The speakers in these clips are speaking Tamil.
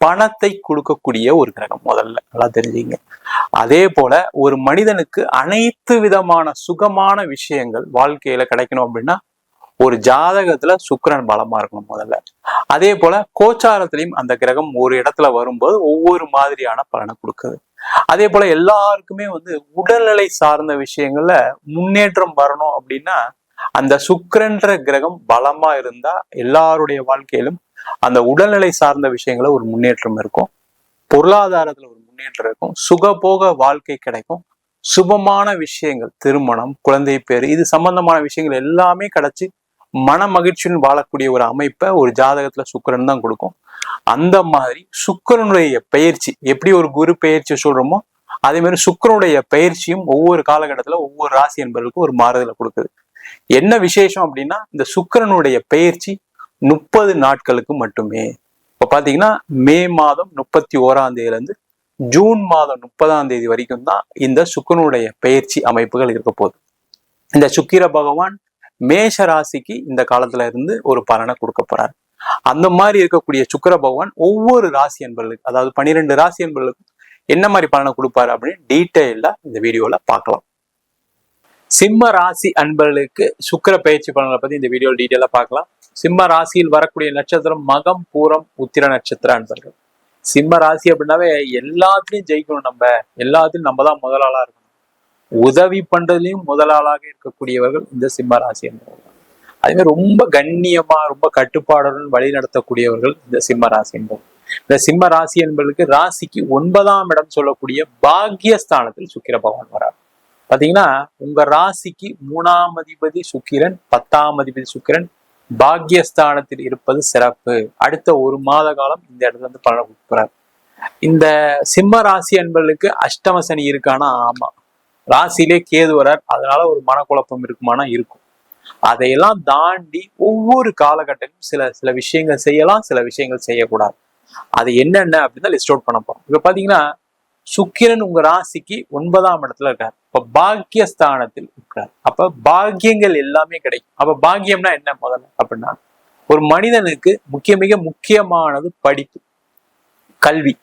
பணத்தை கொடுக்கக்கூடிய ஒரு கிரகம் முதல்ல. நல்லா தெரிஞ்சுங்க. அதே போல ஒரு மனிதனுக்கு அனைத்து விதமான சுகமான விஷயங்கள் வாழ்க்கையில கிடைக்கணும் அப்படின்னா ஒரு ஜாதகத்துல சுக்கரன் பலமா இருக்கணும் முதல்ல. அதே போல கோச்சாரத்திலையும் அந்த கிரகம் ஒரு இடத்துல வரும்போது ஒவ்வொரு மாதிரியான பலனை கொடுக்குது. அதே போல எல்லாருக்குமே வந்து உடல்நிலை சார்ந்த விஷயங்கள்ல முன்னேற்றம் வரணும் அப்படின்னா அந்த சுக்கரன்ற கிரகம் பலமா இருந்தா எல்லாருடைய வாழ்க்கையிலும் அந்த உடல்நிலை சார்ந்த விஷயங்கள ஒரு முன்னேற்றம் இருக்கும். பொருளாதாரத்துல ஒரு முன்னேற்றம் இருக்கும். சுகபோக வாழ்க்கை கிடைக்கும். சுபமான விஷயங்கள் திருமணம் குழந்தை பேரு இது சம்பந்தமான விஷயங்கள் எல்லாமே கிடைச்சி மன மகிழ்ச்சியுடன் வாழக்கூடிய ஒரு அமைப்பை ஒரு ஜாதகத்துல சுக்கரன் தான் கொடுக்கும். அந்த மாதிரி சுக்கிரனுடைய பயிற்சி எப்படி ஒரு குரு பயிற்சி சொல்றோமோ அதே மாதிரி சுக்கிரனுடைய பயிற்சியும் ஒவ்வொரு காலகட்டத்துல ஒவ்வொரு ராசி என்பவர்களுக்கும் ஒரு மாறுதலை கொடுக்குது. என்ன விசேஷம் அப்படின்னா இந்த சுக்கிரனுடைய பயிற்சி முப்பது நாட்களுக்கு மட்டுமே. இப்ப பாத்தீங்கன்னா மே மாதம் முப்பத்தி ஓராம் தேதியில இருந்து ஜூன் மாதம் முப்பதாம் தேதி வரைக்கும் தான் இந்த சுக்கரனுடைய பயிற்சி அமைப்புகள் இருக்க போகுது. இந்த சுக்கிர பகவான் மேஷ ராசிக்கு இந்த காலத்துல இருந்து ஒரு பலனை கொடுக்க போறாரு. அந்த மாதிரி இருக்கக்கூடிய சுக்கிர பகவான் ஒவ்வொரு ராசி என்பர்களுக்கு அதாவது பன்னிரெண்டு ராசி என்பர்களுக்கும் என்ன மாதிரி பலனை கொடுப்பாரு அப்படின்னு டீட்டெயிலா இந்த வீடியோல பார்க்கலாம். சிம்ம ராசி அன்பர்களுக்கு சுக்கிர பயிற்சி பலன்களை பத்தி இந்த வீடியோ டீட்டெயிலா பார்க்கலாம். சிம்ம ராசியில் வரக்கூடிய நட்சத்திரம் மகம் பூரம் உத்திர நட்சத்திர அன்பர்கள். சிம்ம ராசி அப்படின்னாவே எல்லாத்துலயும் ஜெயிக்கணும் நம்ம. எல்லாத்துலயும் நம்ம தான் முதலாளா இருக்கணும். உதவி பண்றதுலயும் முதலாளாக இருக்கக்கூடியவர்கள் இந்த சிம்ம ராசி என்பவர்கள் அதே மாதிரி ரொம்ப கண்ணியமா ரொம்ப கட்டுப்பாடுடன் வழி நடத்தக்கூடியவர்கள் இந்த சிம்ம ராசி என்பவர்கள் இந்த சிம்ம ராசி என்பவர்களுக்கு ராசிக்கு ஒன்பதாம் இடம் சொல்லக்கூடிய பாக்கியஸ்தானத்தில் சுக்கிர பகவான் வரார். பாத்தீங்கன்னா உங்க ராசிக்கு மூணாம் அதிபதி சுக்கிரன் பத்தாம் அதிபதி சுக்கிரன் பாக்கியஸ்தானத்தில் இருப்பது சிறப்பு. அடுத்த ஒரு மாத காலம் இந்த இடத்துல இருந்து பலன் கொடுக்குறார் இந்த சிம்ம ராசி அன்பர்களுக்கு அஷ்டம சனி இருக்கானா? ஆமா. ராசியிலே கேது வரார். அதனால ஒரு மனக்குழப்பம் இருக்குமானா? இருக்கும். அதையெல்லாம் தாண்டி ஒவ்வொரு காலகட்டத்திலும் சில சில விஷயங்கள் செய்யலாம் சில விஷயங்கள் செய்யக்கூடாது. அது என்னென்ன அப்படின்னு லிஸ்ட் அவுட் பண்ண போறோம். இப்ப பாத்தீங்கன்னா சுக்கிரன் உங்க ராசிக்கு ஒன்பதாம் இடத்துல இருக்கார். இப்ப பாக்கியஸ்தானத்தில் இருக்கிறார். அப்ப பாக்கியங்கள் எல்லாமே கிடைக்கும். அப்ப பாக்கியம்னா என்ன முதல்ல அப்படின்னா ஒரு மனிதனுக்கு முக்கிய மிக முக்கியமானது படிப்பு கல்வி.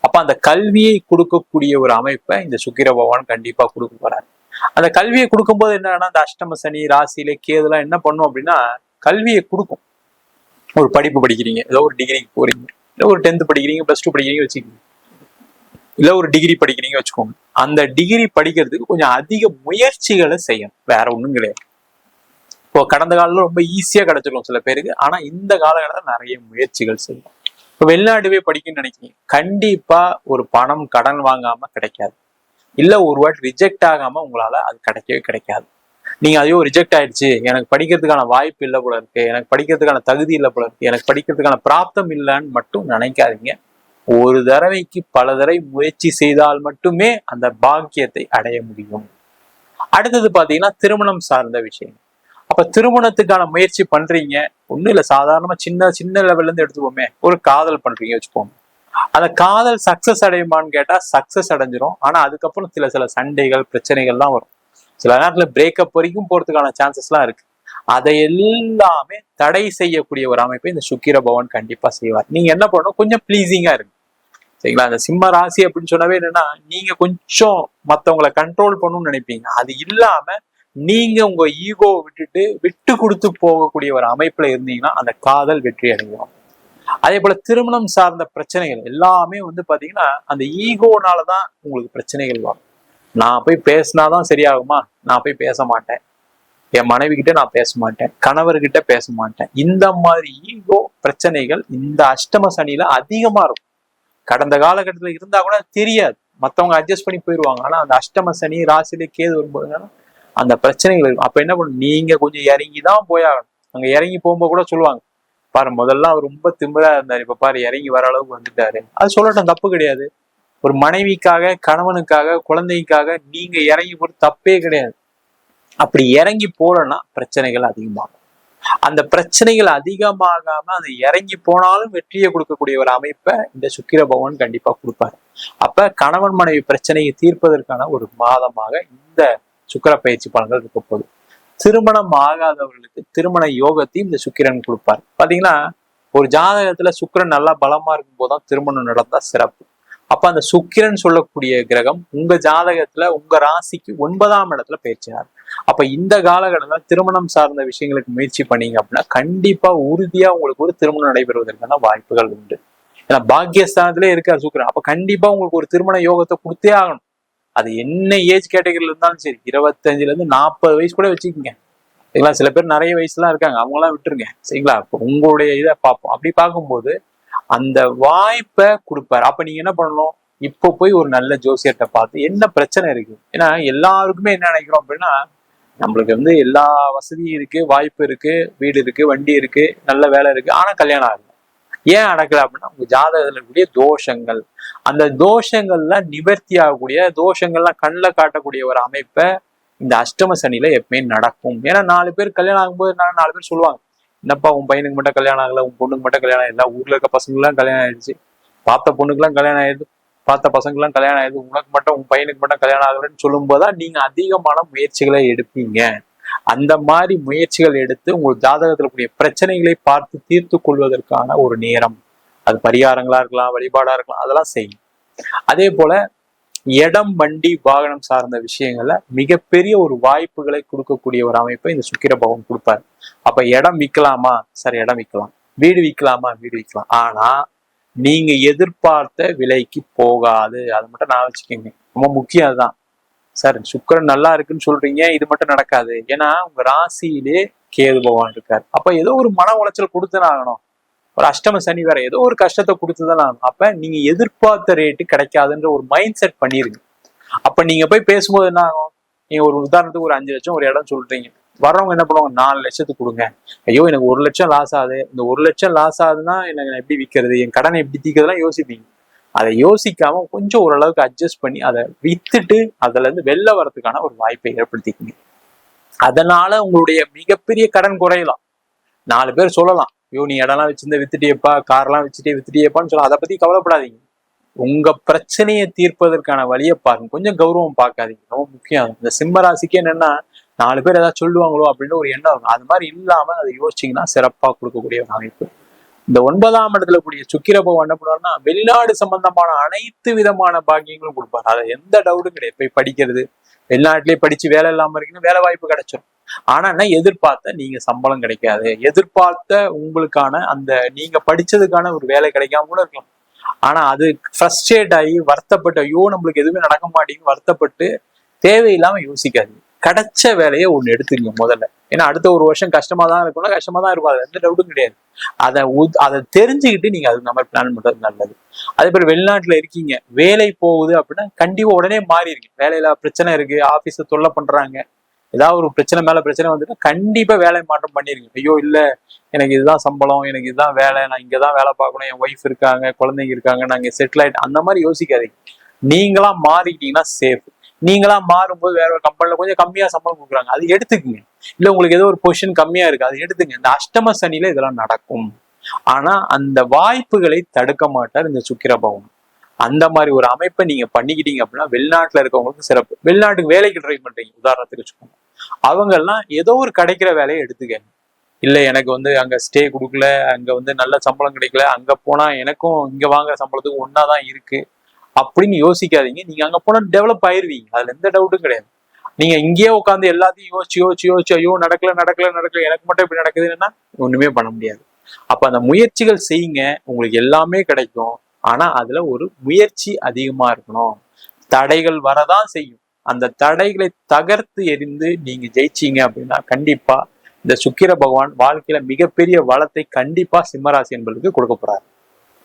அப்ப அந்த கல்வியை கொடுக்கக்கூடிய ஒரு அமைப்பை இந்த சுக்கிர பகவான் கண்டிப்பா கொடுக்க போறாரு. அந்த கல்வியை கொடுக்கும்போது என்னன்னா அந்த அஷ்டம சனி ராசியில கேதுலாம் என்ன பண்ணும் அப்படின்னா கல்வியை கொடுக்கும். ஒரு படிப்பு படிக்கிறீங்க. ஏதோ ஒரு டிகிரிக்கு போறீங்க. இல்லை ஒரு டென்த் படிக்கிறீங்க ப்ளஸ் டூ படிக்கிறீங்க வச்சுக்கோங்க. இல்ல ஒரு டிகிரி படிக்கிறீங்க வச்சுக்கோங்க. அந்த டிகிரி படிக்கிறதுக்கு கொஞ்சம் அதிக முயற்சிகளை செய்யணும். வேற ஒண்ணும் கிடையாது. இப்போ கடந்த காலம் ரொம்ப ஈஸியா கிடைச்சிடும் சில பேருக்கு. ஆனா இந்த காலகட்டத்தில் நிறைய முயற்சிகள் செய்யணும். இப்போ வெளிநாடு போய் படிக்கணும்னு நினைக்கிறீங்க. கண்டிப்பா ஒரு பணம் கடன் வாங்காம கிடைக்காது. இல்ல ஒரு வாட்டி ரிஜெக்ட் ஆகாம உங்களால அது கிடைக்கவே கிடைக்காது. நீங்க அதையோ ரிஜெக்ட் ஆயிடுச்சு. எனக்கு படிக்கிறதுக்கான வாய்ப்பு இல்லை போல இருக்கு. எனக்கு படிக்கிறதுக்கான தகுதி இல்லை போல இருக்கு. எனக்கு படிக்கிறதுக்கான பிராப்தம் இல்லைன்னு மட்டும் நினைக்காதீங்க. ஒரு தடவைக்கு பல தடவை முயற்சி செய்தால் மட்டுமே அந்த பாக்கியத்தை அடைய முடியும். அடுத்தது பாத்தீங்கன்னா திருமணம் சார்ந்த விஷயம். அப்ப திருமணத்துக்கான முயற்சி பண்றீங்க. ஒண்ணும் இல்ல சாதாரணமா சின்ன சின்ன லெவல்ல இருந்து எடுத்துப்போமே. ஒரு காதல் பண்றீங்க வச்சுப்போம். அந்த காதல் சக்சஸ் அடையுமான்னு கேட்டா சக்சஸ் அடைஞ்சிரும். ஆனா அதுக்கப்புறம் சில சில சண்டைகள் பிரச்சனைகள்லாம் வரும். சில நேரத்துல பிரேக்கப் வரைக்கும் போறதுக்கான சான்சஸ்லாம் இருக்கு. அதை எல்லாமே தடை செய்யக்கூடிய ஒரு அமைப்பை இந்த சுக்கிர பவன் கண்டிப்பா செய்வார். நீங்க என்ன பண்ணணும்? கொஞ்சம் ப்ளீஸிங்கா இருக்கு சரிங்களா? அந்த சிம்ம ராசி அப்படின்னு சொன்னாவே என்னன்னா நீங்க கொஞ்சம் மத்தவங்களை கண்ட்ரோல் பண்ணணும்னு நினைப்பீங்க. அது இல்லாம நீங்க உங்க ஈகோவை விட்டுட்டு விட்டு கொடுத்து போகக்கூடிய ஒரு அமைப்புல இருந்தீங்கன்னா அந்த காதல் வெற்றி அடையும். அதே போல திருமணம் சார்ந்த பிரச்சனைகள் எல்லாமே வந்து பாத்தீங்கன்னா அந்த ஈகோனாலதான் உங்களுக்கு பிரச்சனைகள் வரும். நான் போய் பேசினாதான் சரியாகுமா? நான் போய் பேச மாட்டேன். என் மனைவி கிட்ட நான் பேச மாட்டேன். கணவர்கிட்ட பேச மாட்டேன். இந்த மாதிரி ஈகோ பிரச்சனைகள் இந்த அஷ்டம சனியில அதிகமா இருக்கும். கடந்த காலகட்டத்தில் இருந்தா கூட தெரியாது. மற்றவங்க அட்ஜஸ்ட் பண்ணி போயிடுவாங்க ஆனால் அந்த அஷ்டம சனி ராசிலே கேது வரும்போது அந்த பிரச்சனைகள் இருக்கும். அப்போ என்ன பண்ணும்? நீங்க கொஞ்சம் இறங்கி தான் போயாகணும் அங்கே இறங்கி போகும்போது கூட சொல்லுவாங்க. பாரு முதல்ல அவர் ரொம்ப திமிரா இருந்தார். இப்போ பாரு இறங்கி வர அளவுக்கு வந்துட்டாரு. அது சொல்லட்டும் தப்பு கிடையாது. ஒரு மனைவிக்காக கணவனுக்காக குழந்தைக்காக நீங்க இறங்கி போறது தப்பே கிடையாது. அப்படி இறங்கி போகலன்னா பிரச்சனைகள் அதிகமாகும். அந்த பிரச்சனைகள் அதிகமாகாம அது இறங்கி போனாலும் வெற்றியை கொடுக்கக்கூடிய ஒரு அமைப்பை இந்த சுக்கிர பகவான் கண்டிப்பா கொடுப்பாரு. அப்ப கணவன் மனைவி பிரச்சனையை தீர்ப்பதற்கான ஒரு மாதமாக இந்த சுக்கிர பயிற்சி பலன்கள் இருக்க போகுது. திருமணம் ஆகாதவர்களுக்கு திருமண யோகத்தையும் இந்த சுக்கிரன் கொடுப்பார். பாத்தீங்கன்னா ஒரு ஜாதகத்துல சுக்கிரன் நல்லா பலமா இருக்கும் போதுதான் திருமணம் நடந்தா சிறப்பு. அப்ப அந்த சுக்கிரன் சொல்லக்கூடிய கிரகம் உங்க ஜாதகத்துல உங்க ராசிக்கு ஒன்பதாம் இடத்துல பயிற்சினார் அப்ப இந்த காலகட்டத்தில் திருமணம் சார்ந்த விஷயங்களுக்கு முயற்சி பண்ணீங்க அப்படின்னா கண்டிப்பா உறுதியா உங்களுக்கு ஒரு திருமணம் நடைபெறுவதற்கான வாய்ப்புகள் உண்டு. ஏன்னா பாக்கியஸ்தானத்திலே இருக்கார் சுக்கிரன். அப்ப கண்டிப்பா உங்களுக்கு ஒரு திருமண யோகத்தை கொடுத்தே ஆகணும். அது என்ன ஏஜ் கேட்டகரியில இருந்தாலும் சரி இருபத்தஞ்சுல இருந்து நாற்பது வயசு கூட வச்சுக்கோங்க. சரிங்களா சில பேர் நிறைய வயசுலாம் இருக்காங்க. அவங்களாம் விட்டுருங்க. சரிங்களா? உங்களுடைய இதை பார்ப்போம். அப்படி பார்க்கும்போது அந்த வாய்ப்பை கொடுப்பாரு. அப்ப நீங்க என்ன பண்ணணும்? இப்போ போய் ஒரு நல்ல ஜோசியர்கிட்ட பார்த்து என்ன பிரச்சனை இருக்கு? ஏன்னா எல்லாருக்குமே என்ன நினைக்கிறோம் அப்படின்னா நம்மளுக்கு வந்து எல்லா வசதியும் இருக்கு வாய்ப்பு இருக்கு வீடு இருக்கு வண்டி இருக்கு நல்ல வேலை இருக்கு. ஆனா கல்யாணம் ஆகல. ஏன் அடக்கல அப்படின்னா உங்க ஜாதகத்துல இருக்கக்கூடிய தோஷங்கள். அந்த தோஷங்கள்லாம் நிவர்த்தி ஆகக்கூடிய தோஷங்கள்லாம் கண்ணில் காட்டக்கூடிய ஒரு அமைப்பை இந்த அஷ்டம சனியில எப்பவுமே நடக்கும். ஏன்னா நாலு பேர் கல்யாணம் ஆகும்போது நான் நாலு பேர் சொல்லுவாங்க என்னப்பா உன் பையனுக்கு மட்டும் கல்யாணம் ஆகல உன் பொண்ணுக்கு மட்டும் கல்யாணம் எல்லா ஊர்ல இருக்க பசங்களுக்குலாம் கல்யாணம் ஆயிடுச்சு. பார்த்த பொண்ணுக்குலாம் கல்யாணம் ஆயிடுது. பார்த்த பசங்களுக்குலாம் கல்யாணம் ஆயிடுது உனக்கு மட்டும் உன் பையனுக்கு மட்டும் கல்யாணம் ஆகலன்னு சொல்லும்போதுதான் நீங்க அதிகமான முயற்சிகளை எடுப்பீங்க. அந்த மாதிரி முயற்சிகள் எடுத்து உங்கள் ஜாதகத்துல கூடிய பிரச்சனைகளை பார்த்து தீர்த்து கொள்வதற்கான ஒரு நேரம். அது பரிகாரங்களா இருக்கலாம் வழிபாடா இருக்கலாம் அதெல்லாம் செய்யும். அதே போல இடம் வண்டி வாகனம் சார்ந்த விஷயங்கள்ல மிகப்பெரிய ஒரு வாய்ப்புகளை கொடுக்கக்கூடிய ஒரு அமைப்பை இந்த சுக்கிர பவன் கொடுப்பாரு. அப்ப இடம் விற்கலாமா? சரி இடம் விற்கலாம். வீடு விற்கலாமா? வீடு விற்கலாம். ஆனா நீங்க எதிர்பார்த்த விலைக்கு போகாது. அது மட்டும் நான் வச்சுக்கோங்க. ரொம்ப முக்கியம் அதுதான். சார் சுக்கரன் நல்லா இருக்குன்னு சொல்றீங்க இது மட்டும் நடக்காது. ஏன்னா உங்க ராசியிலே கேது பகவான் இருக்காரு. அப்ப ஏதோ ஒரு மன உளைச்சல் கொடுத்துன்னு ஆகணும். ஒரு அஷ்டம சனி வேற ஏதோ ஒரு கஷ்டத்தை கொடுத்துதான் ஆகணும். அப்ப நீங்க எதிர்பார்த்த ரேட்டு கிடைக்காதுன்ற ஒரு மைண்ட் செட் பண்ணிருங்க. அப்ப நீங்க போய் பேசும்போது என்ன ஆகும்? நீங்க ஒரு உதாரணத்துக்கு ஒரு அஞ்சு லட்சம் ஒரு இடம் சொல்றீங்க. வர்றவங்க என்ன பண்ணுவாங்க? நாலு லட்சத்துக்கு கொடுங்க. ஐயோ எனக்கு ஒரு லட்சம் லாஸ் ஆகுது. இந்த ஒரு லட்சம் லாஸ் ஆகுதுன்னா எனக்கு நான் எப்படி விற்கிறது என் கடனை எப்படி தீக்கிறதுலாம் யோசிப்பீங்க. அதை யோசிக்காம கொஞ்சம் ஓரளவுக்கு அட்ஜஸ்ட் பண்ணி அதை வித்துட்டு அதுல இருந்து வெளில வரதுக்கான ஒரு வாய்ப்பை ஏற்படுத்திக்கங்க. அதனால உங்களுடைய மிகப்பெரிய கடன் குறையலாம். நாலு பேர் சொல்லலாம். ஐயோ நீ இடம்லாம் வச்சிருந்த வித்துட்டியப்பா கார்லாம் வச்சுட்டே வித்துட்டியப்பான்னு சொல்லலாம். அதை பத்தி கவலைப்படாதீங்க. உங்க பிரச்சனையை தீர்ப்பதற்கான வழியை பாருங்க. கொஞ்சம் கௌரவம் பார்க்காதீங்க. ரொம்ப முக்கியம். இந்த சிம்மராசிக்கு என்னன்னா நாலு பேர் ஏதாவது சொல்லுவாங்களோ அப்படின்னு ஒரு எண்ணம் இருக்கும். அது மாதிரி இல்லாம அதை யோசிச்சீங்கன்னா சிறப்பா கொடுக்கக்கூடிய ஒரு அமைப்பு இந்த ஒன்பதாம் இடத்துல கூடிய சுக்கிர பகவான் என்ன பண்ணுவார்னா வெளிநாடு சம்பந்தமான அனைத்து விதமான பாக்கியங்களும் கொடுப்பாரு. அதை எந்த டவுட்டும் கிடையாது. போய் படிக்கிறது வெளிநாட்டிலேயே படிச்சு வேலை இல்லாம இருக்குன்னு வேலை வாய்ப்பு கிடைச்சிடும் ஆனா என்ன எதிர்பார்த்த நீங்க சம்பளம் கிடைக்காது. எதிர்பார்த்த உங்களுக்கான அந்த நீங்க படிச்சதுக்கான ஒரு வேலை கிடைக்காம கூட இருக்கலாம். ஆனா அது ஃப்ரஸ்ட்ரேட் ஆகி வருத்தப்பட்டு ஐயோ நம்மளுக்கு எதுவுமே நடக்க மாட்டேங்குது வருத்தப்பட்டு தேவையில்லாம யோசிக்காது கிடைச்ச வேலையை ஒன்று எடுத்துக்கங்க முதல்ல. ஏன்னா அடுத்த ஒரு வருஷம் கஷ்டமா தான் இருக்கும்னா கஷ்டமா தான் இருக்கும். அது எந்த டவுட்டும் கிடையாது. அதை உத்- அதை தெரிஞ்சுக்கிட்டு நீங்க அதுக்கு மாதிரி பிளான் பண்றது நல்லது. அதே மாதிரி வெளிநாட்டுல இருக்கீங்க. வேலை போகுது அப்படின்னா கண்டிப்பா உடனே மாறிடுங்க. வேலையில பிரச்சனை இருக்கு. ஆபீஸ தொல்லை பண்றாங்க. ஏதாவது ஒரு பிரச்சனை மேல பிரச்சனை வந்துட்டு கண்டிப்பா வேலை மாற்றம் பண்ணிருங்க ஐயோ இல்ல. எனக்கு இதுதான் சம்பளம். எனக்கு இதுதான் வேலை. நான் இங்கதான் வேலை பார்க்கணும். என் ஒய்ஃப் இருக்காங்க குழந்தைங்க இருக்காங்க. நான் இங்க செட்டில் ஆயிட்டேன். அந்த மாதிரி யோசிக்காதீங்க. நீங்களா மாறிக்கிட்டீங்கன்னா சேஃப் நீங்களா மாறும்போது வேற ஒரு கம்பெனில கொஞ்சம் கம்மியா சம்பளம் கொடுக்குறாங்க. அது எடுத்துக்குங்க. இல்ல உங்களுக்கு ஏதோ ஒரு பொசிஷன் கம்மியா இருக்கு அது எடுத்துங்க. இந்த அஷ்டம சனியில இதெல்லாம் நடக்கும். ஆனா அந்த வாய்ப்புகளை தடுக்க மாட்டார் இந்த சுக்கிரபவன் அந்த மாதிரி ஒரு அமைப்பை நீங்க பண்ணிக்கிட்டீங்க அப்படின்னா வெளிநாட்டுல இருக்கவங்களுக்கு சிறப்பு. வெளிநாட்டுக்கு வேலைக்கு ட்ரை பண்றீங்க உதாரணத்துக்கு வச்சுக்கோங்க. அவங்க எல்லாம் ஏதோ ஒரு கிடைக்கிற வேலையை எடுத்துக்கங்க. இல்ல எனக்கு வந்து அங்க ஸ்டே கொடுக்கல அங்க வந்து நல்ல சம்பளம் கிடைக்கல அங்க போனா எனக்கும் இங்க வாங்குற சம்பளத்துக்கு ஒன்னாதான் இருக்கு. அப்படின்னு யோசிக்காதீங்க. நீங்க அங்க போனா டெவலப் ஆயிருவீங்க. அதுல எந்த டவுட்டும் கிடையாது. நீங்க இங்கேயே உட்காந்து எல்லாத்தையும் யோசிச்சு யோசிச்சு யோசிச்சு ஐயோ நடக்கல நடக்கல நடக்கல எனக்கு மட்டும் இப்படி நடக்குதுன்னா ஒண்ணுமே பண்ண முடியாது. அப்ப அந்த முயற்சிகள் செய்யுங்க. உங்களுக்கு எல்லாமே கிடைக்கும். ஆனா அதுல ஒரு முயற்சி அதிகமா இருக்கணும். தடைகள் வரதான் செய்யும். அந்த தடைகளை தகர்த்து எறிந்து நீங்க ஜெயிச்சீங்க அப்படின்னா கண்டிப்பா இந்த சுக்கிர பகவான் வாழ்க்கையில மிகப்பெரிய வளத்தை கண்டிப்பா சிம்மராசி என்பதுக்கு கொடுக்க போறாரு.